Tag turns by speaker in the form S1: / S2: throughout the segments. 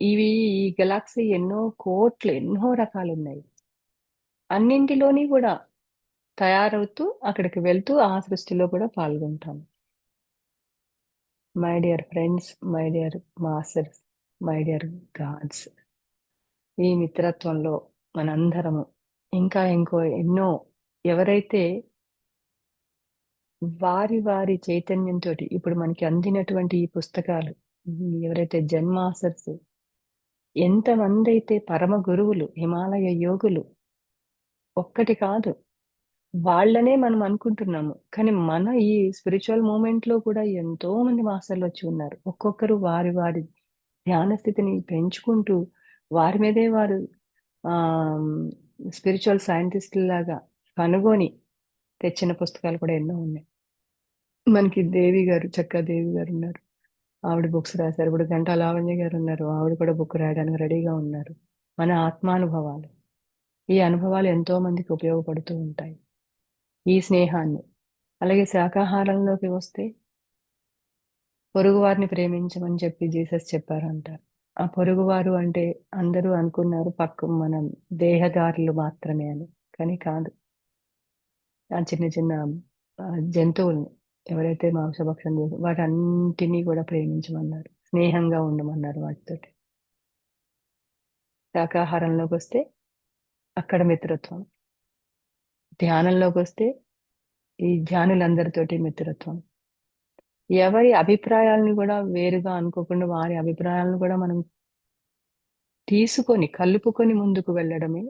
S1: ఇవి ఈ గెలాక్సీ ఎన్నో కోట్లు ఎన్నో రకాలున్నాయి. అన్నింటిలోని కూడా తయారవుతూ అక్కడికి వెళ్తూ ఆ సృష్టిలో కూడా పాల్గొంటాం my dear friends my dear masters my dear gods ఈ మిత్రత్వంలో మనందరము ఇంకా ఇంకో ఎన్నో ఎవరైతే వారి వారి చైతన్యంతో ఇప్పుడు మనకి అందినటువంటి ఈ పుస్తకాలు ఎవరైతే జన్మాసర్స్ ఎంతమంది అయితే పరమ గురువులు హిమాలయ యోగులు ఒక్కటి కాదు వాళ్ళనే మనం అనుకుంటున్నాము. కానీ మన ఈ స్పిరిచువల్ మూమెంట్లో కూడా ఎంతో మంది మాస్టర్లు వచ్చి ఉన్నారు. ఒక్కొక్కరు వారి వారి ధ్యాన స్థితిని పెంచుకుంటూ వారి మీదే వారు ఆ స్పిరిచువల్ సైంటిస్ట్ లాగా కనుగొని తెచ్చిన పుస్తకాలు కూడా ఎన్నో ఉన్నాయి. మనకి దేవి గారు చక్కా దేవి గారు ఉన్నారు. ఆవిడ బుక్స్ రాశారు. ఇప్పుడు గంటా లావణ్య గారు ఉన్నారు. ఆవిడ కూడా బుక్ రాయడానికి రెడీగా ఉన్నారు. మన ఆత్మానుభవాలు. ఈ అనుభవాలు ఎంతో మందికి ఉపయోగపడుతూ ఉంటాయి. ఈ స్నేహాన్ని. అలాగే శాకాహారంలోకి వస్తే పొరుగు వారిని ప్రేమించమని చెప్పి జీసస్ చెప్పారంటారు ఆ పొరుగువారు అంటే అందరూ అనుకున్నారు పక్క మనం దేహదారులు మాత్రమే అని. కానీ కాదు. ఆ చిన్న చిన్న జంతువుల్ని. ఎవరైతే మాంసభక్షం చేసి వాటన్నిటినీ కూడా ప్రేమించమన్నారు. స్నేహంగా ఉండమన్నారు వాటితోటి. శాకాహారంలోకి వస్తే అక్కడ మిత్రత్వం. ధ్యానంలోకి వస్తే ఈ ధ్యానులందరితోటి మిత్రత్వం. ఎవరి అభిప్రాయాలను కూడా వేరుగా అనుకోకుండా వారి అభిప్రాయాలను కూడా మనం తీసుకొని కలుపుకొని ముందుకు వెళ్ళడమే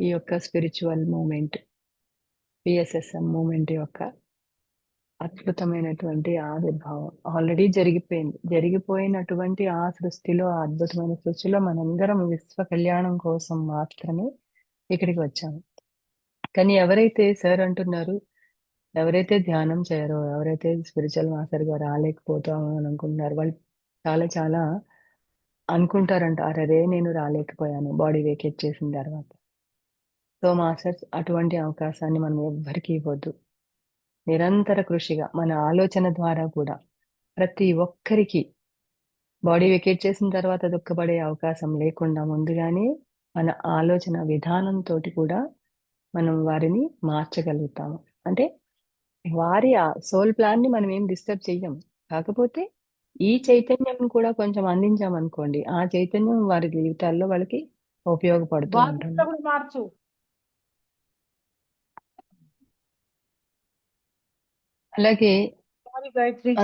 S1: ఈ యొక్క స్పిరిచువల్ మూమెంట్ పిఎస్ఎస్ఎం మూమెంట్ యొక్క అద్భుతమైనటువంటి ఆవిర్భావం. ఆల్రెడీ జరిగిపోయింది. జరిగిపోయినటువంటి ఆ సృష్టిలో ఆ అద్భుతమైన సృష్టిలో మనందరం విశ్వ కళ్యాణం కోసం మాత్రమే ఇక్కడికి వచ్చాము. కానీ ఎవరైతే సార్ అంటున్నారు ఎవరైతే ధ్యానం చేయరో ఎవరైతే స్పిరిచువల్ మాస్టర్గా రాలేకపోతామో అని అనుకుంటున్నారు వాళ్ళు చాలా చాలా అనుకుంటారంట అరే నేను రాలేకపోయాను బాడీ వేకేట్ చేసిన తర్వాత. సో మాస్టర్స్ అటువంటి అవకాశాన్ని మనం ఎవ్వరికి ఇవ్వద్దు. నిరంతర కృషిగా మన ఆలోచన ద్వారా కూడా ప్రతి ఒక్కరికి బాడీ వెకేట్ చేసిన తర్వాత దుఃఖపడే అవకాశం లేకుండా ముందుగానే మన ఆలోచన విధానంతో కూడా మనం వారిని మార్చగలుగుతాము. అంటే వారి సోల్ ప్లాన్ని మనం ఏం డిస్టర్బ్ చెయ్యం. కాకపోతే ఈ చైతన్యం కూడా కొంచెం అందించామనుకోండి ఆ చైతన్యం వారి జీవితాల్లో వాళ్ళకి ఉపయోగపడుతూ అలాగే
S2: మార్చు
S1: అలాగే
S2: గాయత్రి